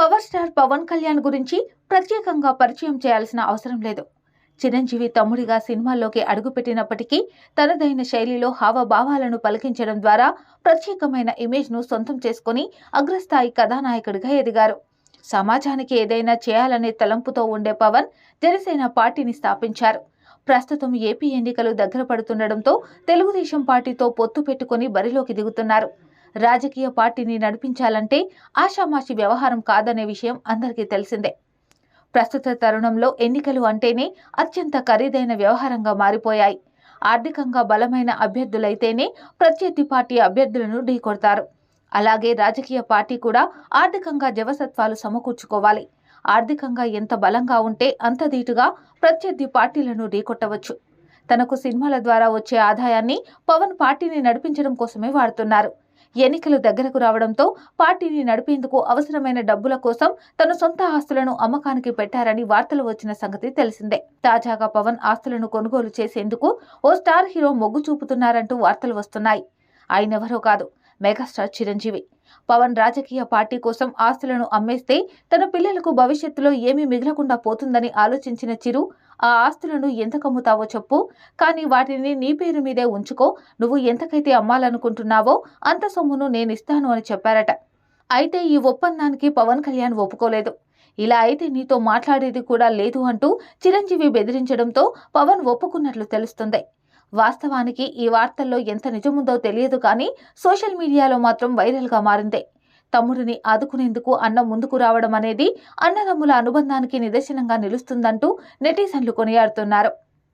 Power star Pawan Kalyan గురించి ప్రత్యేకంగా పరిచయం చేయాల్సిన అవసరం లేదు. చిరంజీవి తమ్ముడిగా సినిమాల్లోకి అడుగుపెట్టినప్పటికీ తనదైన శైలిలో హావభావాలను పలికించడం ద్వారా ప్రత్యేకమైన ఇమేజ్ను సొంతం చేసుకుని అగ్రస్థాయి కథానాయకుడిగా ఎదిగారు. సమాజానికి ఏదైనా చేయాలనే తలంపుతో ఉండే పవన్ జనసేన పార్టీని స్థాపించారు. ప్రస్తుతం ఏపీ ఎన్నికలు దగ్గర పడుతుండటంతో తెలుగుదేశం పార్టీతో పొత్తు పెట్టుకుని బరిలోకి దిగుతున్నారు. రాజకీయ పార్టీని నడిపించాలంటే ఆషామాషి వ్యవహారం కాదనే విషయం అందరికీ తెలిసిందే. ప్రస్తుత తరుణంలో ఎన్నికలు అంటేనే అత్యంత ఖరీదైన వ్యవహారంగా మారిపోయాయి. ఆర్థికంగా బలమైన అభ్యర్థులైతేనే ప్రత్యర్థి పార్టీ అభ్యర్థులను ఢీకొడతారు అలాగే రాజకీయ పార్టీ కూడా ఆర్థికంగా జవసత్వాలు సమకూర్చుకోవాలి. ఆర్థికంగా ఎంత బలంగా ఉంటే అంత ధీటుగా ప్రత్యర్థి పార్టీలను ఢీకొట్టవచ్చు తనకు సినిమాల ద్వారా వచ్చే ఆదాయాన్ని పవన్ పార్టీని నడిపించడం కోసమే వాడుతున్నారు. ఎన్నికలు దగ్గరకు రావడంతో పార్టీని నడిపేందుకు అవసరమైన డబ్బుల కోసం తన సొంత ఆస్తులను అమ్మకానికి పెట్టారని వార్తలు వచ్చిన సంగతి తెలిసిందే. తాజాగా పవన్ ఆస్తులను కొనుగోలు చేసేందుకు ఓ స్టార్ హీరో మొగ్గు చూపుతున్నారంటూ వార్తలు వస్తున్నాయి. ఆయనెవరో కాదు మెగాస్టార్ చిరంజీవి. పవన్ రాజకీయ పార్టీ కోసం ఆస్తులను అమ్మేస్తే తన పిల్లలకు భవిష్యత్తులో ఏమీ మిగలకుండా పోతుందని ఆలోచించిన చిరు ఆ ఆస్తులను ఎంతకమ్ముతావో చెప్పు కానీ వాటిని నీ పేరు మీదే ఉంచుకో నువ్వు ఎంతకైతే అమ్మాలనుకుంటున్నావో అంత సొమ్మును నేనిస్తాను అని చెప్పారట. అయితే ఈ ఒప్పందానికి పవన్ కళ్యాణ్ ఒప్పుకోలేదు. ఇలా అయితే నీతో మాట్లాడేది కూడా లేదు అంటూ చిరంజీవి బెదిరించడంతో పవన్ ఒప్పుకున్నట్లు తెలుస్తుంది. వాస్తవానికి ఈ వార్తల్లో ఎంత నిజముందో తెలియదు కానీ సోషల్ మీడియాలో మాత్రం వైరల్గా మారింది. తమ్ముడిని ఆదుకునేందుకు అన్న ముందుకు రావడం అనేది అన్నదమ్ముల అనుబంధానికి నిదర్శనంగా నిలుస్తుందంటూ నెటిజన్లు కొనియాడుతున్నారు.